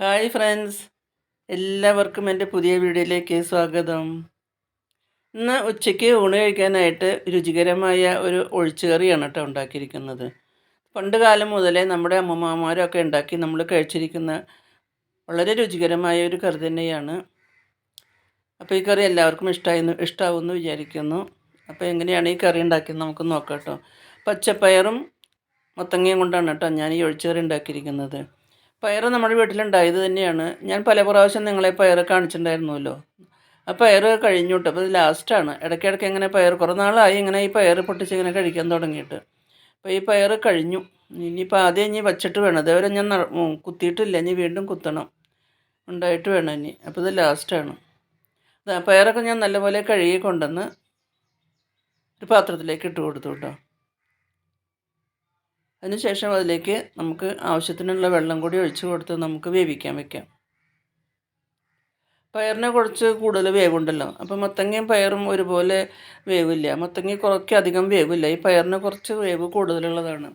Hi friends. എല്ലാവർക്കും എന്റെ പുതിയ വീഡിയോയിലേക്ക് സ്വാഗതം. ഇന്ന് ഉച്ചയ്ക്ക് ഊണ് കഴിക്കാനായിട്ട് രുചികരമായ ഒരു ഒഴിച്ചുകറിയാണ് കേട്ടോ ഉണ്ടാക്കിയിരിക്കുന്നത്. പണ്ട് കാലം മുതലേ നമ്മുടെ അമ്മമാരൊക്കെ ഉണ്ടാക്കി നമ്മൾ കഴിച്ചിരിക്കുന്ന വളരെ രുചികരമായ ഒരു കറി തന്നെയാണ്. അപ്പോൾ ഈ കറി എല്ലാവർക്കും ഇഷ്ടമായി ഇഷ്ടമാവുമെന്ന് വിചാരിക്കുന്നു. അപ്പോൾ എങ്ങനെയാണ് ഈ കറി ഉണ്ടാക്കിയത് നമുക്ക് നോക്കാം കേട്ടോ. പച്ചപ്പയറും മത്തങ്ങയും കൊണ്ടാണ് കേട്ടോ ഞാൻ ഈ ഒഴിച്ചുകറി ഉണ്ടാക്കിയിരിക്കുന്നത്. പയർ നമ്മുടെ വീട്ടിലുണ്ടായത് തന്നെയാണ്. ഞാൻ പല പ്രാവശ്യം നിങ്ങളെ പയർ കാണിച്ചിട്ടുണ്ടായിരുന്നല്ലോ. ആ പയർ കഴിഞ്ഞു കേട്ടോ. അപ്പോൾ ഇത് ലാസ്റ്റാണ് ഇടയ്ക്കിടയ്ക്ക് ഇങ്ങനെ പയർ കുറേ നാളായി ഇങ്ങനെ ഈ പയർ പൊട്ടിച്ച് ഇങ്ങനെ കഴിക്കാൻ തുടങ്ങിയിട്ട്. അപ്പോൾ ഈ പയർ കഴിഞ്ഞു. ഇനിയിപ്പോൾ ആദ്യം ഇനി വച്ചിട്ട് വേണം. അതേവരെ ഞാൻ കുത്തിയിട്ടില്ല. ഇനി വീണ്ടും കുത്തണം. ഉണ്ടായിട്ട് വേണം ഇനി. അപ്പോൾ ഇത് ലാസ്റ്റാണ് പയറൊക്കെ ഞാൻ നല്ലപോലെ കഴുകി കൊണ്ടുവന്ന് ഒരു പാത്രത്തിലേക്ക് ഇട്ട് കൊടുത്തു കേട്ടോ. അതിനുശേഷം അതിലേക്ക് നമുക്ക് ആവശ്യത്തിനുള്ള വെള്ളം കൂടി ഒഴിച്ച് കൊടുത്ത് നമുക്ക് വേവിക്കാൻ വെക്കാം. പയറിനെ കുറച്ച് കൂടുതൽ വേവുണ്ടല്ലോ. അപ്പോൾ മത്തങ്ങയും പയറും ഒരുപോലെ വേവില്ല. മത്തങ്ങ കുറയ്ക്ക് അധികം വേവില്ല. ഈ പയറിന് കുറച്ച് വേവ് കൂടുതലുള്ളതാണ്.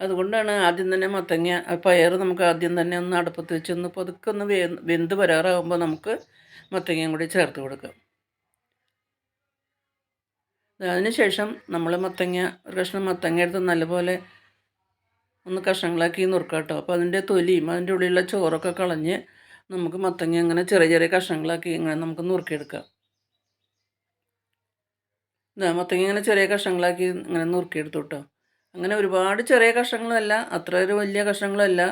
അതുകൊണ്ടാണ് ആദ്യം തന്നെ മത്തങ്ങ പയർ നമുക്ക് ആദ്യം തന്നെ ഒന്ന് അടുപ്പത്ത് വെച്ച് ഒന്ന് പതുക്കെ ഒന്ന് വേ വെന്ത് വരാറാകുമ്പോൾ നമുക്ക് മത്തങ്ങയും കൂടി ചേർത്ത് കൊടുക്കാം. അതിനുശേഷം നമ്മൾ മത്തങ്ങ ഒരു കഷ്ണം മത്തങ്ങ എടുത്ത് നല്ലപോലെ ഒന്ന് കഷ്ണങ്ങളാക്കി നുറുക്കാം കേട്ടോ അപ്പോൾ അതിന്റെ തൊലിയും അതിന്റെ ഉള്ളിലുള്ള ചോറൊക്കെ കളഞ്ഞ് നമുക്ക് മത്തങ്ങ ഇങ്ങനെ ചെറിയ ചെറിയ കഷ്ണങ്ങളാക്കി ഇങ്ങനെ നമുക്ക് നുറുക്കിയെടുക്കാം. ഇതാ മത്തങ്ങ ഇങ്ങനെ ചെറിയ കഷ്ണങ്ങളാക്കി ഇങ്ങനെ നുറുക്കിയെടുത്തു കേട്ടോ അങ്ങനെ ഒരുപാട് ചെറിയ കഷ്ണങ്ങളല്ല അത്ര ഒരു വലിയ കഷ്ണങ്ങളല്ല.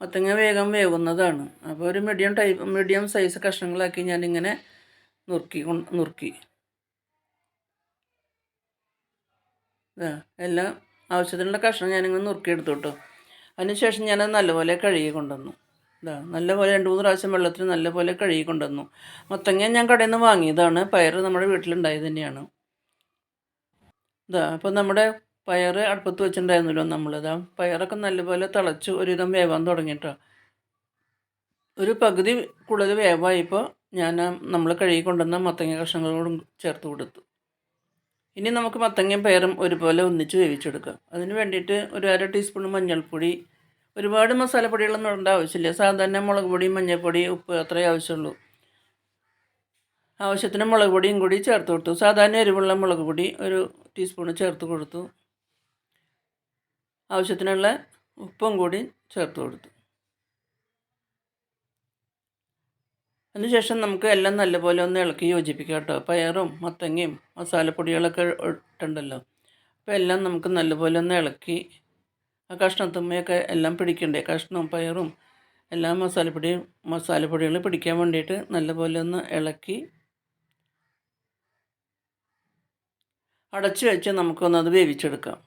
മത്തങ്ങ വേഗം വേവുന്നതാണ്. അപ്പോൾ ഒരു മീഡിയം ടൈപ്പ് മീഡിയം സൈസ് കഷ്ണങ്ങളാക്കി ഞാനിങ്ങനെ നുറുക്കി നുറുക്കി. ഇതാ എല്ലാം ആവശ്യത്തിനുള്ള കഷ്ണം ഞാനിങ്ങനെ നുറുക്കിയെടുത്തു കേട്ടോ അതിനുശേഷം ഞാനത് നല്ലപോലെ കഴുകി കൊണ്ടുവന്നു. ഇതാ നല്ലപോലെ രണ്ട് മൂന്ന് പ്രാവശ്യം വെള്ളത്തിൽ നല്ലപോലെ കഴുകി കൊണ്ടുവന്നു. മത്തങ്ങ ഞാൻ കടയിൽ നിന്ന് വാങ്ങിയതാണ് പയർ നമ്മുടെ വീട്ടിലുണ്ടായത് തന്നെയാണ്. ഇതാ അപ്പോൾ നമ്മുടെ പയർ അടുപ്പത്ത് വെച്ചിട്ടുണ്ടായിരുന്നല്ലോ നമ്മളിതാ പയറൊക്കെ നല്ലപോലെ തിളച്ച് ഒരുവിധം വേവാൻ തുടങ്ങിയിട്ടോ ഒരു പകുതി കൂടുതൽ വേവായപ്പോൾ ഞാൻ നമ്മൾ കഴുകി കൊണ്ടുവന്ന മത്തങ്ങ കഷ്ണങ്ങളോടും ചേർത്ത് കൊടുത്തു. ഇനി നമുക്ക് മത്തങ്ങയും പയറും ഒരുപോലെ ഒന്നിച്ച് വേവിച്ചെടുക്കാം. അതിന് വേണ്ടിയിട്ട് ഒരു അര ടീസ്പൂൺ മഞ്ഞൾപ്പൊടി ഒരുപാട് മസാലപ്പൊടികളൊന്നും ഇടേണ്ട ആവശ്യമില്ല. സാധാരണ മുളക് പൊടി മഞ്ഞൾപ്പൊടി ഉപ്പ് അത്രയേ ആവശ്യമുള്ളൂ. ആവശ്യത്തിന് മുളക് പൊടിയും കൂടി ചേർത്ത് കൊടുത്തു. സാധാരണ എരിവുള്ള മുളക് പൊടി ഒരു ടീസ്പൂൺ ചേർത്ത് കൊടുത്തു. ആവശ്യത്തിനുള്ള ഉപ്പും കൂടി ചേർത്ത് കൊടുത്തു. അതിനുശേഷം നമുക്ക് എല്ലാം നല്ലപോലെ ഒന്ന് ഇളക്കി യോജിപ്പിക്കാം കേട്ടോ. പയറും മത്തങ്ങയും മസാലപ്പൊടികളൊക്കെ ഇട്ടുണ്ടല്ലോ അപ്പോൾ എല്ലാം നമുക്ക് നല്ലപോലെ ഒന്ന് ഇളക്കി ആ കഷ്ണത്തുമ്മയൊക്കെ എല്ലാം പിടിക്കണ്ടേ? കഷ്ണവും പയറും എല്ലാ മസാലപ്പൊടിയും മസാലപ്പൊടികൾ പിടിക്കാൻ വേണ്ടിയിട്ട് നല്ലപോലെ ഒന്ന് ഇളക്കി അടച്ചു വെച്ച് നമുക്കൊന്നത് വേവിച്ചെടുക്കാം.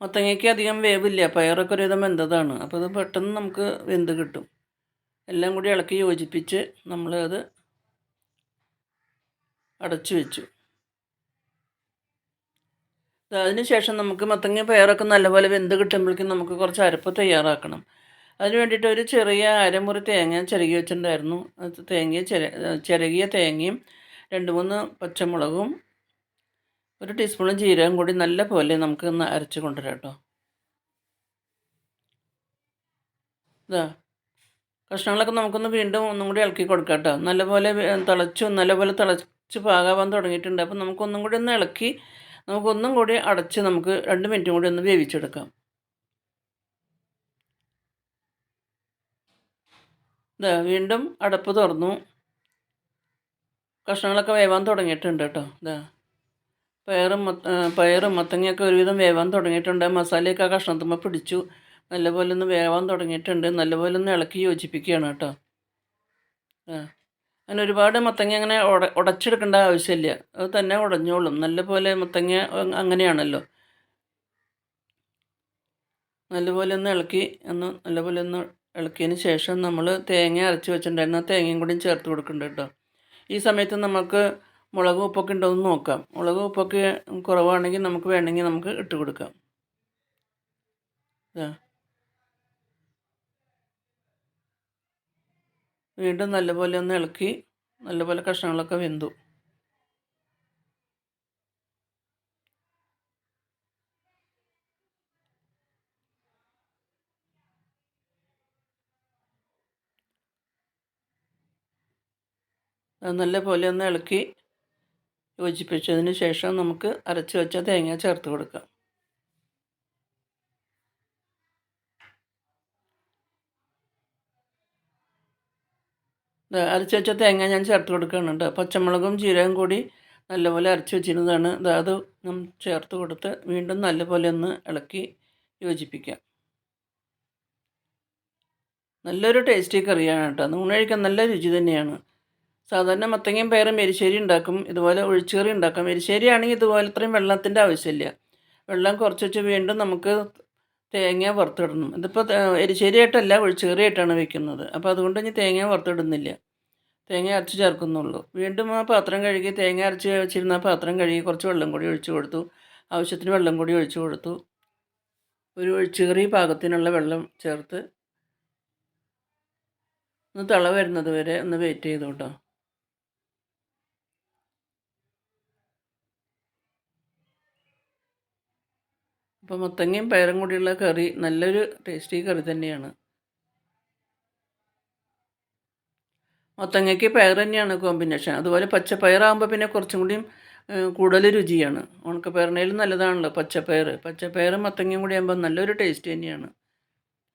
മത്തങ്ങയ്ക്ക് അധികം വേവില്ല പയറൊക്കെ ഒരുവിധം വെന്തതാണ്. അപ്പോൾ അത് പെട്ടെന്ന് നമുക്ക് വെന്ത് കിട്ടും. എല്ലാം കൂടി ഇളക്കി യോജിപ്പിച്ച് നമ്മൾ അത് അടച്ചു വെച്ചു. അതിന് ശേഷം നമുക്ക് മത്തങ്ങ പയറൊക്കെ നല്ലപോലെ വെന്ത് കിട്ടുമ്പോഴേക്കും നമുക്ക് കുറച്ച് അരപ്പ് തയ്യാറാക്കണം. അതിന് വേണ്ടിയിട്ട് ഒരു ചെറിയ അരമുറി തേങ്ങ ചിരകി വെച്ചിട്ടുണ്ടായിരുന്നു. തേങ്ങ ചിര ചിരകിയ തേങ്ങയും രണ്ട് മൂന്ന് പച്ചമുളകും ഒരു ടീസ്പൂൺ ജീരകം കൂടി നല്ല പോലെ നമുക്ക് ഒന്ന് അരച്ച് കൊണ്ടുവരാം കേട്ടോ. ഇതാ കഷ്ണങ്ങളൊക്കെ നമുക്കൊന്ന് വീണ്ടും ഒന്നും കൂടി ഇളക്കി കൊടുക്കാം കേട്ടോ. നല്ലപോലെ തിളച്ചു നല്ലപോലെ തിളച്ച് പാകാവാൻ തുടങ്ങിയിട്ടുണ്ട്. അപ്പോൾ നമുക്കൊന്നും കൂടി ഒന്ന് ഇളക്കി നമുക്കൊന്നും കൂടി അടച്ച് നമുക്ക് രണ്ട് മിനിറ്റും കൂടി ഒന്ന് വേവിച്ചെടുക്കാം. ഇതാ വീണ്ടും അടപ്പ് തുറന്നു. കഷ്ണങ്ങളൊക്കെ വേവാൻ തുടങ്ങിയിട്ടുണ്ട് കേട്ടോ. ഇതാ പയറും പയറും മത്തങ്ങയൊക്കെ ഒരുവിധം വേവാൻ തുടങ്ങിയിട്ടുണ്ട്. മസാലയൊക്കെ ആ പിടിച്ചു. നല്ലപോലെ ഒന്ന് വേവാൻ തുടങ്ങിയിട്ടുണ്ട്. നല്ലപോലെ ഒന്ന് ഇളക്കി യോജിപ്പിക്കുകയാണ് കേട്ടോ. ആ. അങ്ങനെ ഒരുപാട് മത്തങ്ങ അങ്ങനെ ഉട ഉടച്ചെടുക്കേണ്ട ആവശ്യമില്ല. അത് തന്നെ ഉടഞ്ഞോളും. നല്ലപോലെ മത്തങ്ങ അങ്ങനെയാണല്ലോ. നല്ലപോലെ ഒന്ന് ഇളക്കി ഒന്ന് നല്ലപോലെ ഒന്ന് ഇളക്കിയതിന് ശേഷം നമ്മൾ തേങ്ങ അരച്ച് വെച്ചിട്ടുണ്ടായിരുന്നു. തേങ്ങയും കൂടി ചേർത്ത് കൊടുക്കുന്നുണ്ട് കേട്ടോ. ഈ സമയത്ത് നമുക്ക് മുളക് ഉപ്പൊക്കെ ഉണ്ടോയെന്ന് നോക്കാം. മുളക് ഉപ്പൊക്കെ കുറവാണെങ്കിൽ നമുക്ക് വേണമെങ്കിൽ നമുക്ക് ഇട്ട് കൊടുക്കാം. വീണ്ടും നല്ലപോലെ ഒന്ന് ഇളക്കി നല്ലപോലെ കഷ്ണങ്ങളൊക്കെ വെന്തു. നല്ലപോലെ ഒന്ന് ഇളക്കി യോജിപ്പിച്ചതിന് ശേഷം നമുക്ക് അരച്ച് വെച്ച തേങ്ങ ചേർത്ത് കൊടുക്കാം. അരച്ച് വെച്ച തേങ്ങ ഞാൻ ചേർത്ത് കൊടുക്കുന്നുണ്ട്. പച്ചമുളകും ജീരകം കൂടി നല്ലപോലെ അരച്ച് വെച്ചിരുന്നതാണ്. അത് ചേർത്ത് കൊടുത്ത് വീണ്ടും നല്ലപോലെ ഒന്ന് ഇളക്കി യോജിപ്പിക്കാം. നല്ലൊരു ടേസ്റ്റി കറിയാണ് കേട്ടോ. നൂണ് കഴിക്കാൻ നല്ല രുചി തന്നെയാണ്. സാധാരണ മത്തങ്ങയും പയറും എരിശ്ശേരി ഉണ്ടാക്കും. ഇതുപോലെ ഒഴിച്ചുകറി ഉണ്ടാക്കാം. എരിശ്ശേരി ആണെങ്കിൽ ഇതുപോലെ ഇത്രയും വെള്ളത്തിന്റെ ആവശ്യമില്ല. വെള്ളം കുറച്ച് വെച്ച് വീണ്ടും നമുക്ക് തേങ്ങ വറുത്തിടണം. ഇതിപ്പോൾ എരിശ്ശേരിയായിട്ടല്ല ഒഴിച്ചുകറിയായിട്ടാണ് വെക്കുന്നത്. അപ്പോൾ അതുകൊണ്ട് ഇനി തേങ്ങ വറുത്തിടുന്നില്ല. തേങ്ങ അരച്ച് ചേർക്കുന്നുള്ളൂ. വീണ്ടും ആ പാത്രം കഴുകി തേങ്ങ അരച്ച് വെച്ചിരുന്ന ആ പാത്രം കഴുകി കുറച്ച് വെള്ളം കൂടി ഒഴിച്ചു കൊടുത്തു. ആവശ്യത്തിന് വെള്ളം കൂടി ഒഴിച്ചു കൊടുത്തു. ഒരു ഒഴിച്ചുകറി പാകത്തിനുള്ള വെള്ളം ചേർത്ത്. ഒന്ന് തള വരുന്നത് വരെ ഒന്ന് വെയിറ്റ് ചെയ്തു കേട്ടോ അപ്പോൾ മത്തങ്ങയും പയറും കൂടിയുള്ള കറി നല്ലൊരു ടേസ്റ്റി കറി തന്നെയാണ്. മത്തങ്ങയ്ക്ക് പയർ തന്നെയാണ് കോമ്പിനേഷൻ അതുപോലെ പച്ചപ്പയറാകുമ്പോൾ പിന്നെ കുറച്ചും കൂടിയും കൂടുതൽ രുചിയാണ്. ഉണക്കപ്പയറിനേലും നല്ലതാണല്ലോ പച്ചപ്പയർ. പച്ചപ്പയറും മത്തങ്ങയും കൂടി ആകുമ്പോൾ നല്ലൊരു ടേസ്റ്റ് തന്നെയാണ്.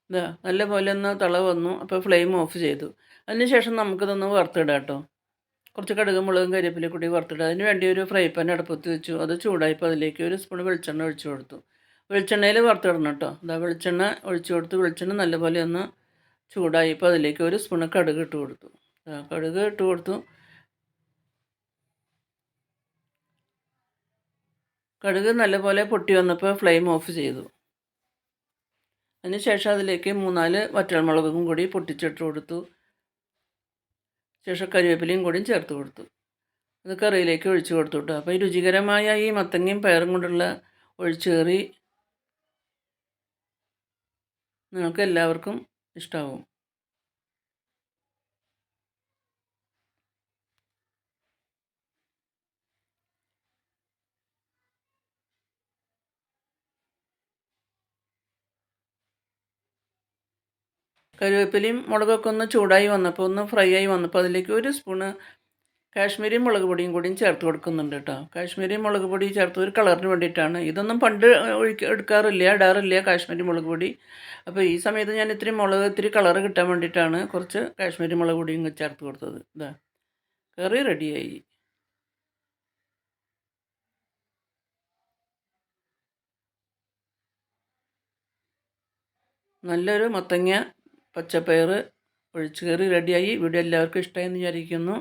ഇതാ നല്ല പോലെ ഒന്ന് തള വന്നു. അപ്പോൾ ഫ്ലെയിം ഓഫ് ചെയ്തു. അതിനുശേഷം നമുക്കിതൊന്ന് വറുത്തിടാം കേട്ടോ കുറച്ച് കടുക് മുളകും കരിവേപ്പില കൂടി വറുത്തിടുക അതിന് വേണ്ടി ഒരു ഫ്രൈ പാൻ അടുപ്പത്ത് വെച്ചു. അത് ചൂടായപ്പോൾ അതിലേക്ക് ഒരു സ്പൂൺ വെളിച്ചെണ്ണ ഒഴിച്ചു കൊടുത്തു. വെളിച്ചെണ്ണയിൽ വറുത്തിടണം കേട്ടോ. അതാ വെളിച്ചെണ്ണ ഒഴിച്ചു കൊടുത്ത് വെളിച്ചെണ്ണ നല്ലപോലെ ഒന്ന് ചൂടായി. ഇപ്പോൾ അതിലേക്ക് ഒരു സ്പൂൺ കടുക് ഇട്ട് കൊടുത്തു. കടുക് ഇട്ട് കൊടുത്തു. കടുക് നല്ലപോലെ പൊട്ടി വന്നപ്പോൾ ഫ്ലെയിം ഓഫ് ചെയ്തു. അതിനുശേഷം അതിലേക്ക് മൂന്നാൽ വറ്റൽമുളകും കൂടി പൊട്ടിച്ചിട്ട് കൊടുത്തു. ശേഷം കരിവേപ്പിലയും കൂടി ചേർത്ത് കൊടുത്തു. അത് കറിയിലേക്ക് ഒഴിച്ചു കൊടുത്തു കേട്ടോ. അപ്പോൾ ഈ രുചികരമായ ഈ മത്തങ്ങയും പയറും കൊണ്ടുള്ള ഒഴിച്ചുകറി നിങ്ങൾക്ക് എല്ലാവർക്കും ഇഷ്ടമാവും കരുവേപ്പിലയും മുളകൊക്കെ ഒന്ന് ചൂടായി വന്നപ്പോൾ ഒന്ന് ഫ്രൈ ആയി വന്നപ്പോൾ അതിലേക്ക് ഒരു സ്പൂണ് കാശ്മീരി മുളക് പൊടിയും കൂടിയും ചേർത്ത് കൊടുക്കുന്നുണ്ട് കേട്ടോ. കാശ്മീരി മുളക് പൊടി ചേർത്ത് ഒരു കളറിന് വേണ്ടിയിട്ടാണ്. ഇതൊന്നും പണ്ട് ഒഴിക്ക എടുക്കാറില്ല ഇടാറില്ല കാശ്മീരി മുളക് പൊടി. അപ്പോൾ ഈ സമയത്ത് ഞാൻ ഇത്തിരി മുളക് ഇത്തിരി കളറ് കിട്ടാൻ വേണ്ടിയിട്ടാണ് കുറച്ച് കാശ്മീരി മുളക് പൊടിയും ചേർത്ത് കൊടുത്തത്. ഇതാ കറി റെഡിയായി. നല്ലൊരു മത്തങ്ങ പച്ചപ്പയർ ഒഴിച്ച് കയറി റെഡിയായി. വീഡിയോ എല്ലാവർക്കും ഇഷ്ടമായി എന്ന് വിചാരിക്കുന്നു.